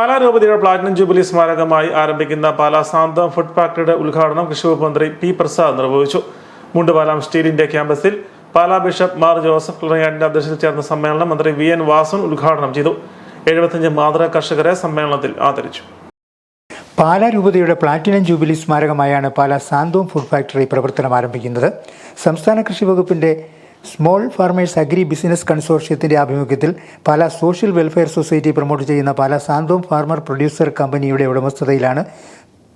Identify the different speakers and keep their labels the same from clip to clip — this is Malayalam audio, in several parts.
Speaker 1: പാലാ രൂപതയുടെ പ്ലാറ്റിനം ജൂബിലി സ്മാരകമായി ആരംഭിക്കുന്ന പാലാ സാന്തം ഫുഡ് ഫാക്ടറിയുടെ ഉദ്ഘാടനം കൃഷി വകുപ്പ് മന്ത്രി പി പ്രസാദ് നിർവഹിച്ചു. മുണ്ടുപാലാം സ്റ്റീൽ ഇന്ത്യ ക്യാമ്പസിൽ പാലാ ബിഷപ്പ് മാർ ജോസഫ് ക്ലറിയാന്റെ അധ്യക്ഷതയിൽ ചേർന്ന സമ്മേളനം മന്ത്രി വി എൻ വാസൻ ഉദ്ഘാടനം ചെയ്തു. എഴുപത്തിയഞ്ച് മാതൃ കർഷകരെ സമ്മേളനത്തിൽ ആദരിച്ചു.
Speaker 2: പാലാ രൂപതയുടെ പ്ലാറ്റിനം ജൂബിലി സ്മാരകമായാണ് പാലാ സാന്തോം ഫുഡ് ഫാക്ടറി പ്രവർത്തനം ആരംഭിക്കുന്നത്. സംസ്ഥാന കൃഷി വകുപ്പിന്റെ സ്മോൾ ഫാർമേഴ്സ് അഗ്രി ബിസിനസ് കൺസോർഷ്യത്തിന്റെ ആഭിമുഖ്യത്തിൽ Pala social welfare society promote ചെയ്യുന്ന പാല സാന്തോം ഫാർമർ പ്രൊഡ്യൂസർ കമ്പനിയുടെ ഉടമസ്ഥതയിലാണ്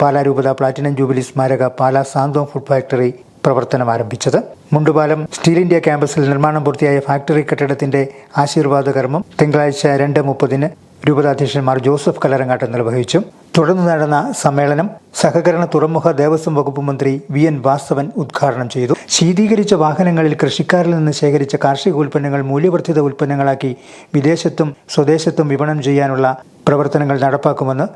Speaker 2: പാല രൂപത പ്ലാറ്റിനം ജൂബിലി സ്മാരക പാല സാന്തോം ഫുഡ് ഫാക്ടറി പ്രവർത്തനം ആരംഭിച്ചത്. മുണ്ടുപാലം സ്റ്റീൽ ഇന്ത്യ ക്യാമ്പസിൽ നിർമ്മാണം പൂർത്തിയായ ഫാക്ടറി കെട്ടിടത്തിന്റെ ആശീർവാദ കർമ്മം തിങ്കളാഴ്ച രണ്ട് മുപ്പതിന് രൂപതാധ്യക്ഷന്മാർ ജോസഫ് കലരങ്ങാട്ട് നിർവഹിച്ചു തുടർന്ന് നടന്ന സമ്മേളനം സഹകരണ തുറമുഖ ദേവസ്വം വകുപ്പ് മന്ത്രി വി എൻ വാസവൻ ഉദ്ഘാടനം ചെയ്തു. ശീതീകരിച്ച വാഹനങ്ങളിൽ കൃഷിക്കാരിൽ നിന്ന് ശേഖരിച്ച കാർഷിക ഉൽപ്പന്നങ്ങൾ മൂല്യവർദ്ധിത ഉൽപ്പന്നങ്ങളാക്കി വിദേശത്തും സ്വദേശത്തും വിപണനം ചെയ്യാനുള്ള പ്രവർത്തനങ്ങൾ നടപ്പാക്കുമെന്ന്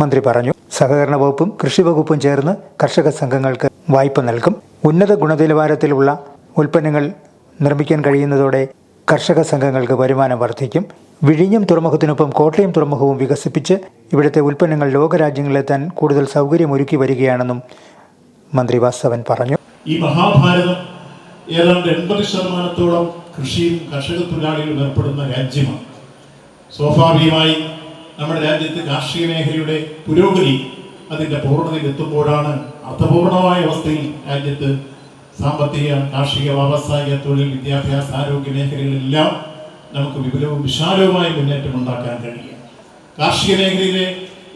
Speaker 2: മന്ത്രി പറഞ്ഞു. സഹകരണ വകുപ്പും കൃഷി വകുപ്പും ചേർന്ന് കർഷക സംഘങ്ങൾക്ക് വായ്പ നൽകും. ഉന്നത ഗുണനിലവാരത്തിലുള്ള ഉൽപ്പന്നങ്ങൾ നിർമ്മിക്കാൻ കഴിയുന്നതോടെ കർഷക സംഘങ്ങൾക്ക് വരുമാനം വർദ്ധിക്കും. വിഴിഞ്ഞം തുറമുഖത്തിനൊപ്പം കോട്ടയം തുറമുഖവും വികസിപ്പിച്ച് ഇവിടുത്തെ ഉൽപ്പന്നങ്ങൾ ലോകരാജ്യങ്ങളിലെത്താൻ കൂടുതൽ സൗകര്യമൊരുക്കി വരികയാണെന്നും മന്ത്രി വാസവൻ പറഞ്ഞു.
Speaker 3: ഈ മഹാഭാരതം ഏതാണ്ട് എൺപത് ശതമാനത്തോളം കൃഷിയും കർഷക തൊഴിലാളികളും ഏർപ്പെടുന്ന രാജ്യമാണ്. സ്വാഭാവികമായി നമ്മുടെ രാജ്യത്ത് കാർഷിക മേഖലയുടെ പുരോഗതി അതിന്റെ പൂർണതയിൽ എത്തുമ്പോഴാണ് അർത്ഥപൂർണമായ അവസ്ഥയിൽ രാജ്യത്ത് സാമ്പത്തിക കാർഷിക വ്യാവസായിക തൊഴിൽ വിദ്യാഭ്യാസ ആരോഗ്യ മേഖലകളിലെല്ലാം നമുക്ക് വിപുലവും വിശാലവുമായ മുന്നേറ്റം ഉണ്ടാക്കാൻ കഴിയും കാർഷിക മേഖലയിലെ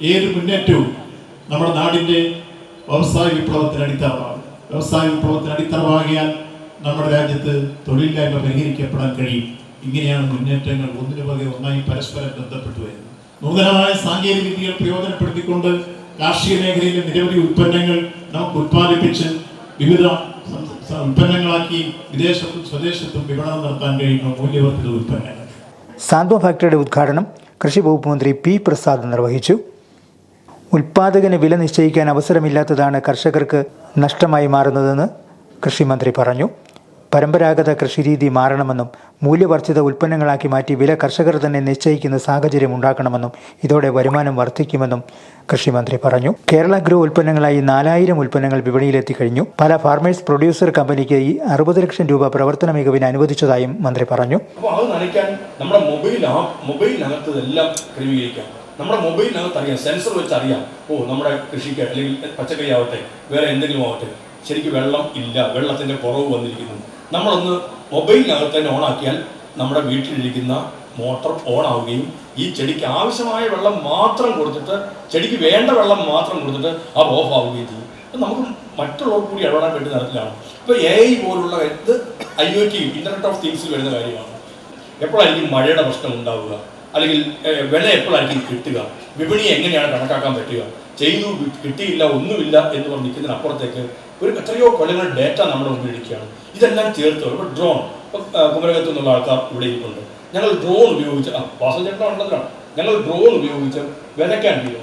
Speaker 3: ഏത് മുന്നേറ്റവും നമ്മുടെ നാടിന്റെ വ്യവസായ വിപ്ലവത്തിന് അടിത്തറവാകും. വ്യവസായ വിപ്ലവത്തിന് അടിത്തറവാകിയാൽ നമ്മുടെ രാജ്യത്ത് തൊഴിലില്ലായ്മ പരിഹരിക്കപ്പെടാൻ കഴിയും. ഇങ്ങനെയാണ് മുന്നേറ്റങ്ങൾ ഒന്നിനു പകരം ഒന്നായി പരസ്പരം ബന്ധപ്പെട്ടു വരുന്നത്. നൂതനമായ സാങ്കേതിക വിദ്യകൾ പ്രയോജനപ്പെടുത്തിക്കൊണ്ട് കാർഷിക മേഖലയിലെ നിരവധി ഉൽപ്പന്നങ്ങൾ നമുക്ക് ഉത്പാദിപ്പിച്ച് വിവിധ ഉൽപ്പന്നങ്ങളാക്കി വിദേശത്തും സ്വദേശത്തും വിപണനം നടത്താൻ കഴിയുന്ന മൂല്യവർദ്ധിത ഉൽപ്പന്നങ്ങൾ.
Speaker 2: സാന്ത്വ ഫാക്ടറിയുടെ ഉദ്ഘാടനം കൃഷി വകുപ്പ് മന്ത്രി പി പ്രസാദ് നിർവഹിച്ചു. ഉൽപാദകന് വില നിശ്ചയിക്കാൻ അവസരമില്ലാത്തതാണ് കർഷകർക്ക് നഷ്ടമായി മാറുന്നതെന്ന് കൃഷിമന്ത്രി പറഞ്ഞു. പരമ്പരാഗത കൃഷിരീതി മാറണമെന്നും മൂല്യവർദ്ധിത ഉൽപ്പന്നങ്ങളാക്കി മാറ്റി വില കർഷകർ തന്നെ നിശ്ചയിക്കുന്ന സാഹചര്യം ഉണ്ടാക്കണമെന്നും ഇതോടെ വരുമാനം വർദ്ധിക്കുമെന്നും കൃഷിമന്ത്രി പറഞ്ഞു. കേരള ഗ്രോ ഉൽപ്പന്നങ്ങളായി നാലായിരം ഉൽപ്പന്നങ്ങൾ വിപണിയിലെത്തിക്കഴിഞ്ഞു പല ഫാർമേഴ്സ് പ്രൊഡ്യൂസർ കമ്പനിക്ക് ഈ അറുപത് ലക്ഷം രൂപ പ്രവർത്തന മികവിന് അനുവദിച്ചതായും മന്ത്രി പറഞ്ഞു.
Speaker 4: അത് നമ്മുടെ മൊബൈൽ ആപ്പ് നമ്മുടെ മൊബൈലിനകത്ത് അറിയാം സെൻസർ വെച്ച് അറിയാം ഓ നമ്മുടെ കൃഷിക്ക് അല്ലെങ്കിൽ പച്ചക്കറി ആവട്ടെ വേറെ എന്തെങ്കിലും ആവട്ടെ. ശരിക്കും വെള്ളം ഇല്ല വെള്ളത്തിന്റെ കുറവ് വന്നിരിക്കുന്നു. നമ്മളൊന്ന് മൊബൈലിനകത്ത് തന്നെ ഓണാക്കിയാൽ നമ്മുടെ വീട്ടിലിരിക്കുന്ന മോട്ടർ ഓൺ ആവുകയും ഈ ചെടിക്ക് ആവശ്യമായ വെള്ളം മാത്രം കൊടുത്തിട്ട് ചെടിക്ക് വേണ്ട വെള്ളം മാത്രം കൊടുത്തിട്ട് അത് ഓഫ് ആവുകയും ചെയ്യും. അപ്പം നമുക്ക് മറ്റുള്ളവർ കൂടി ഇടപെടാൻ വേണ്ടി തരത്തിലാണ് ഇപ്പോൾ എ ഐ പോലുള്ള ഇത് I O T internet of തിങ്സിൽ വരുന്ന കാര്യമാണ്. എപ്പോഴായിരിക്കും മഴയുടെ പ്രശ്നം ഉണ്ടാവുക? അല്ലെങ്കിൽ വില എപ്പോഴായിരിക്കും കിട്ടുക? വിപണി എങ്ങനെയാണ് കണക്കാക്കാൻ പറ്റുക? ചെയ്തു കിട്ടിയില്ല ഒന്നുമില്ല എന്ന് പറഞ്ഞ് നിൽക്കുന്നതിന് അപ്പുറത്തേക്ക് ഒരു എത്രയോ കൊല്ലങ്ങൾ ഡേറ്റ നമ്മുടെ മുമ്പിൽ ഇരിക്കുകയാണ്. ഇതെല്ലാം ചേർത്ത് വരുമ്പോൾ ഡ്രോൺ ഇപ്പോൾ കുമരകത്തു നിന്നുള്ള ആൾക്കാർ ഇവിടെ ഇരിപ്പുണ്ട്. ഞങ്ങൾ ഡ്രോൺ ഉപയോഗിച്ച് ആ ഉള്ളതിലാണ് ഞങ്ങൾ ഡ്രോൺ ഉപയോഗിച്ച് വിലക്കാൻ തീരുമാനിച്ചു.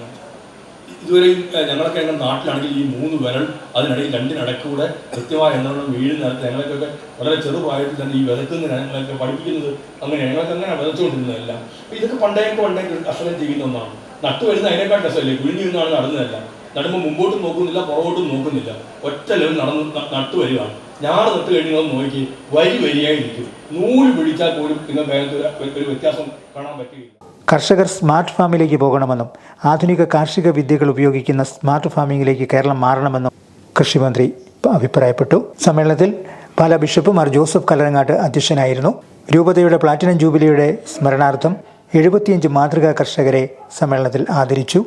Speaker 4: ഇതുവരെയും ഞങ്ങളൊക്കെ ഞങ്ങൾ നാട്ടിലാണെങ്കിൽ ഈ മൂന്ന് വിരൽ അതിനിടയിൽ രണ്ടിനടക്കൂടെ കൃത്യമായ എന്താണ് വീഴുന്ന ഞങ്ങൾക്കൊക്കെ വളരെ ചെറുപ്രായത്തിൽ തന്നെ ഈ വിലക്കുന്ന ഞങ്ങളൊക്കെ പഠിപ്പിക്കുന്നത് അങ്ങനെ ഞങ്ങൾക്ക് അങ്ങനെ വിതച്ചുകൊണ്ടിരുന്നതെല്ലാം. ഇതൊക്കെ പണ്ടേക്ക് പണ്ടേക്ക് കർഷകൻ ചെയ്യുന്ന ഒന്നാണ്. നട്ടു വരുന്ന അതിനേക്കാൾ രസമല്ലേ? കുഴിഞ്ഞു നിന്നാണ് നടന്നതല്ല. നടുമ്പോൾ മുമ്പോട്ടും നോക്കുന്നില്ല പുറകോട്ടും നോക്കുന്നില്ല. ഒറ്റ ലെവൽ നടന്ന് നട്ടു വരികയാണ് ഞാറ് നട്ട് കഴിഞ്ഞാൽ നോക്കി വരി വരിയായി നിൽക്കും. നൂൽ പിടിച്ചാൽ പോലും നിങ്ങൾക്ക് അതിനകത്ത് ഒരു വ്യത്യാസം കാണാൻ പറ്റുകയില്ല.
Speaker 2: കർഷകർ സ്മാർട്ട് ഫാമിലേക്ക് പോകണമെന്നും ആധുനിക കാർഷിക വിദ്യകൾ ഉപയോഗിക്കുന്ന സ്മാർട്ട് ഫാമിംഗിലേക്ക് കേരളം മാറണമെന്നും കൃഷിമന്ത്രി അഭിപ്രായപ്പെട്ടു. സമ്മേളനത്തിൽ പാലാ ബിഷപ്പ് മാർ ജോസഫ് കലരങ്ങാട്ട് അധ്യക്ഷനായിരുന്നു. രൂപതയുടെ പ്ലാറ്റിനം ജൂബിലിയുടെ സ്മരണാർത്ഥം എഴുപത്തിയഞ്ച് മാതൃകാ കർഷകരെ സമ്മേളനത്തിൽ ആദരിച്ചു.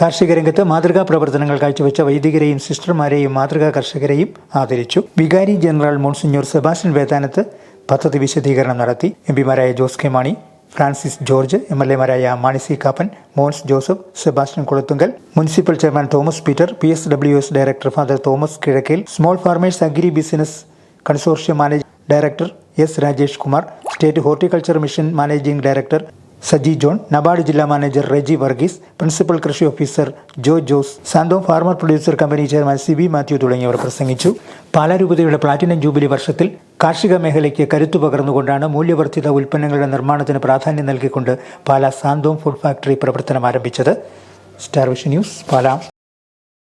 Speaker 2: കാർഷിക രംഗത്ത് മാതൃകാ പ്രവർത്തനങ്ങൾ കാഴ്ചവെച്ച വൈദികരെയും സിസ്റ്റർമാരെയും മാതൃകാ കർഷകരെയും ആദരിച്ചു. വികാരി ജനറൽ മോൺസിഞ്ഞോർ സെബാസ്റ്റ്യൻ വേദാനത്ത് പദ്ധതി വിശദീകരണം നടത്തി. M പിമാരായ Jose K Mani Francis George M L എമാരായ Mani C Kappan Mons Joseph Sebastian Kulathunkal municipal chairman Thomas Peter P S W S director father Thomas Kizhakkel small farmers agri business consortium manage director S Rajesh Kumar state horticulture mission managing director Saji John NABARD ജില്ലാ മാനേജർ റെജി വർഗീസ് പ്രിൻസിപ്പൽ കൃഷി ഓഫീസർ ജോ Jose Santhom farmer producer company chairman C B Mathew തുടങ്ങിയവർ പ്രസംഗിച്ചു. പാലാരൂപതയുടെ പ്ലാറ്റിനം ജൂബിലി വർഷത്തിൽ കാർഷിക മേഖലയ്ക്ക് കരുത്തു പകർന്നുകൊണ്ടാണ് മൂല്യവർദ്ധിത ഉൽപ്പന്നങ്ങളുടെ നിർമ്മാണത്തിന് പ്രാധാന്യം നൽകിക്കൊണ്ട് പാല സാന്തോം ഫുഡ് ഫാക്ടറി പ്രവർത്തനം ആരംഭിച്ചത്. Star Vision News Pala.